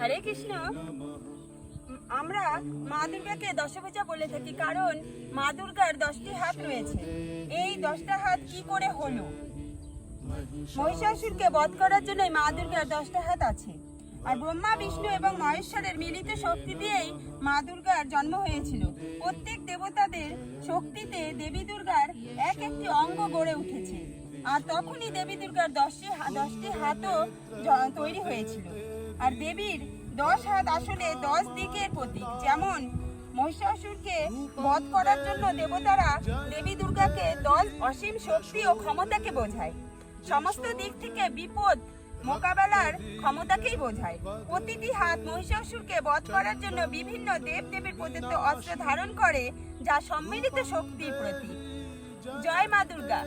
হরে কৃষ্ণ আমরা মা দুর্গাকে দশভুজা বলে থাকি কারণ মা দুর্গার দশটি হাত রয়েছে। এই দশটা হাত কি করে হলো? মহিষাসুরকে বধ করার জন্য মা দুর্গার দশটা হাত আছে। আর ব্রহ্মা বিষ্ণু এবং মহেশ্বরের মিলিত শক্তি দিয়েই মা দুর্গার জন্ম হয়েছিল। প্রত্যেক দেবতাদের শক্তিতে দেবী দুর্গার এক একটি অঙ্গ গড়ে উঠেছে। আর তখনই দেবী দুর্গার দশটি দশটি হাতও তৈরি হয়েছিল। আর দেবীর দশ হাত আসলে দশ দিকের প্রতীক। যেমন মহিষাসুরকে বধ করার জন্য দেবতারা দেবী দুর্গাকে দশ অসীম শক্তি ও ক্ষমতাকে বোঝায়। সমস্ত দিক থেকে বিপদ মোকাবেলার ক্ষমতাকেই বোঝায়। প্রতিটি হাত মহিষাসুরকে বধ করার জন্য বিভিন্ন দেব দেবীর প্রদত্ত অস্ত্র ধারণ করে, যা সম্মিলিত শক্তির প্রতীক। জয় মা দুর্গা।